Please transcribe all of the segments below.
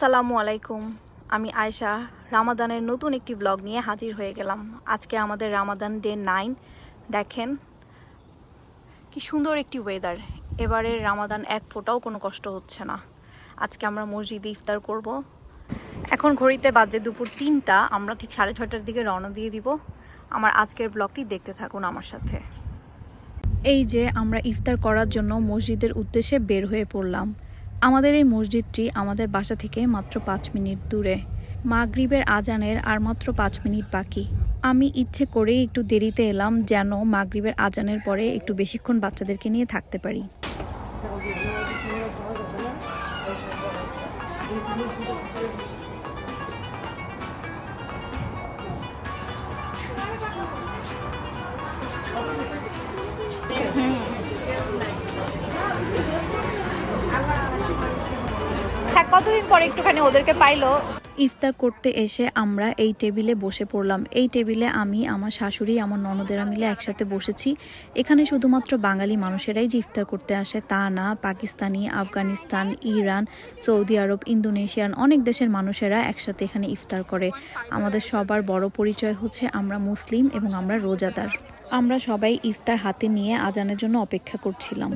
আসসালামু আলাইকুম। আমি আয়শা। রামাদানের নতুন একটি ব্লগ নিয়ে হাজির হয়ে গেলাম। আজকে আমাদের রামাদান ডে নাইন দেখেন, কি সুন্দর একটি ওয়েদার এবারের রামাদান এক ফোঁটাও কোনো কষ্ট হচ্ছে না। আজকে আমরা মসজিদে ইফতার করব। এখন ঘড়িতে বাজে দুপুর তিনটা। আমরা ঠিক সাড়ে ছটার দিকে রওনা দিয়ে দিব। আমার আজকের ব্লগটি দেখতে থাকুন আমার সাথে। এই যে আমরা ইফতার করার জন্য মসজিদের উদ্দেশ্যে বের হয়ে পড়লাম। আমাদের এই মসজিদটি আমাদের বাসা থেকে মাত্র পাঁচ মিনিট দূরে। মাগরিবের আজানের আর মাত্র পাঁচ মিনিট বাকি। আমি ইচ্ছে করেই একটু দেরিতে এলাম যেন মাগরিবের আজানের পরে একটু বেশিক্ষণ বাচ্চাদেরকে নিয়ে থাকতে পারি। হ্যাঁ কতদিন পরে একটুখানি ওদেরকে পাইলো? ইফতার করতে এসে আমরা এই টেবিলে বসে পড়লাম। এই টেবিলে আমি আমার শাশুড়ি আমার ননদেরা মিলে একসাথে বসেছি। এখানে শুধুমাত্র বাঙালি মানুষেরাই যে ইফতার করতে আসে তা না Pakistani Afghanistan Iran Saudi Arab Indonesian অনেক দেশের মানুষেরা একসাথে এখানে ইফতার করে। আমাদের সবার বড় পরিচয় হচ্ছে আমরা মুসলিম এবং আমরা রোজাদার। আমরা সবাই ইফতার হাতে নিয়ে আজানের জন্য অপেক্ষা করছিলাম।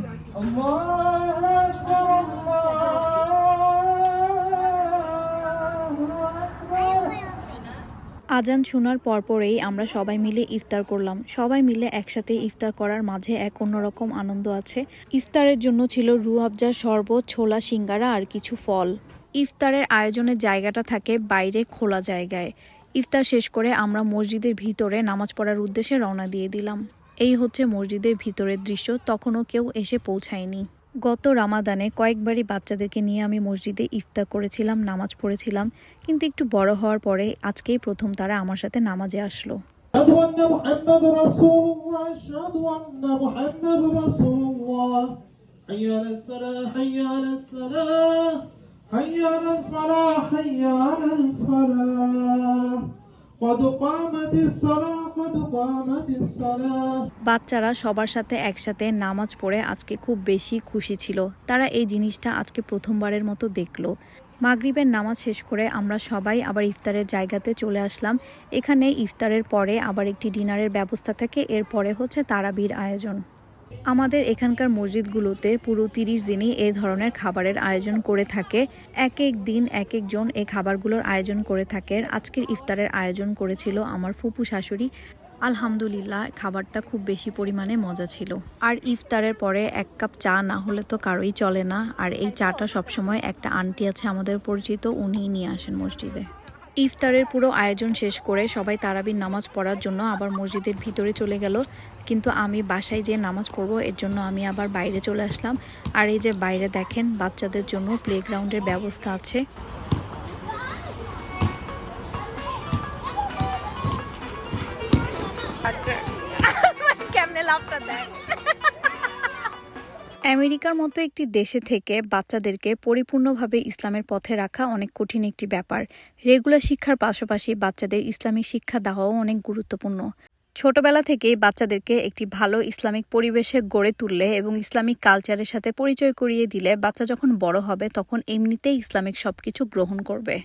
আজান শোনার পরপরেই আমরা সবাই মিলে ইফতার করলাম। সবাই মিলে একসাথে ইফতার করার মাঝে এক অন্যরকম আনন্দ আছে। ইফতারের জন্য ছিল রু রুয়াবজা শরবত, ছোলা সিঙ্গারা আর কিছু ফল। ইফতারের আয়োজনের জায়গাটা থাকে বাইরে খোলা জায়গায়। ইফতার শেষ করে আমরা মসজিদের ভিতরে নামাজ পড়ার উদ্দেশ্যে রওনা দিয়ে দিলাম। এই হচ্ছে মসজিদের ভিতরের দৃশ্য। তখনও কেউ এসে পৌঁছায়নি। গত রামাদানে কয়েকবারই বাচ্চাদেরকে নিয়ে আমি মসজিদে ইফতার করেছিলাম, নামাজ পড়েছিলাম। কিন্তু একটু বড় হওয়ার পরে আজকেই প্রথম তারা আমার সাথে নামাজে আসলো। বাচ্চারা সবার সাথে একসাথে নামাজ পড়ে আজকে খুব বেশি খুশি ছিল। তারা এই জিনিসটা আজকে প্রথমবারের মতো দেখল। মাগরিবের নামাজ শেষ করে আমরা সবাই আবার ইফতারের জায়গাতে চলে আসলাম। এখানে ইফতারের পরে আবার একটি ডিনারের ব্যবস্থা থাকে। এরপরে হচ্ছে তারাবির আয়োজন। আমাদের এখানকার মসজিদগুলোতে পুরো তিরিশ দিনই এই ধরনের খাবারের আয়োজন করে থাকে। এক এক দিন, এক একজন এই খাবারগুলোর আয়োজন করে থাকে। আজকের ইফতারের আয়োজন করেছিল আমার ফুপু শাশুড়ি। আলহামদুলিল্লাহ, খাবারটা খুব বেশি পরিমাণে মজা ছিল। আর ইফতারের পরে এক কাপ চা না হলে তো কারোই চলে না। আর এই চাটা সবসময় একটা আন্টি আছে আমাদের পরিচিত, উনিই নিয়ে আসেন মসজিদে। ইফতারের পুরো আয়োজন শেষ করে সবাই তারাবির নামাজ পড়ার জন্য আবার মসজিদের ভিতরে চলে গেল। কিন্তু আমি বাসায় যে নামাজ পড়ব এর জন্য আমি আবার বাইরে চলে আসলাম। আর এই যে বাইরে দেখেন বাচ্চাদের জন্য প্লেগ্রাউন্ডের ব্যবস্থা আছে। কেমনে লাভটা দেয় আমেরিকার মতো একটি দেশে থেকে বাচ্চাদেরকে পরিপূর্ণভাবে ইসলামের পথে রাখা অনেক কঠিন একটি ব্যাপার। রেগুলার শিক্ষার পাশাপাশি বাচ্চাদের ইসলামিক শিক্ষা দেওয়াও অনেক গুরুত্বপূর্ণ। ছোটবেলা থেকেই বাচ্চাদেরকে একটি ভালো ইসলামিক পরিবেশে গড়ে তুললে এবং ইসলামিক কালচারের সাথে পরিচয় করিয়ে দিলে বাচ্চা যখন বড় হবে তখন এমনিতেই ইসলামিক সবকিছু গ্রহণ করবে।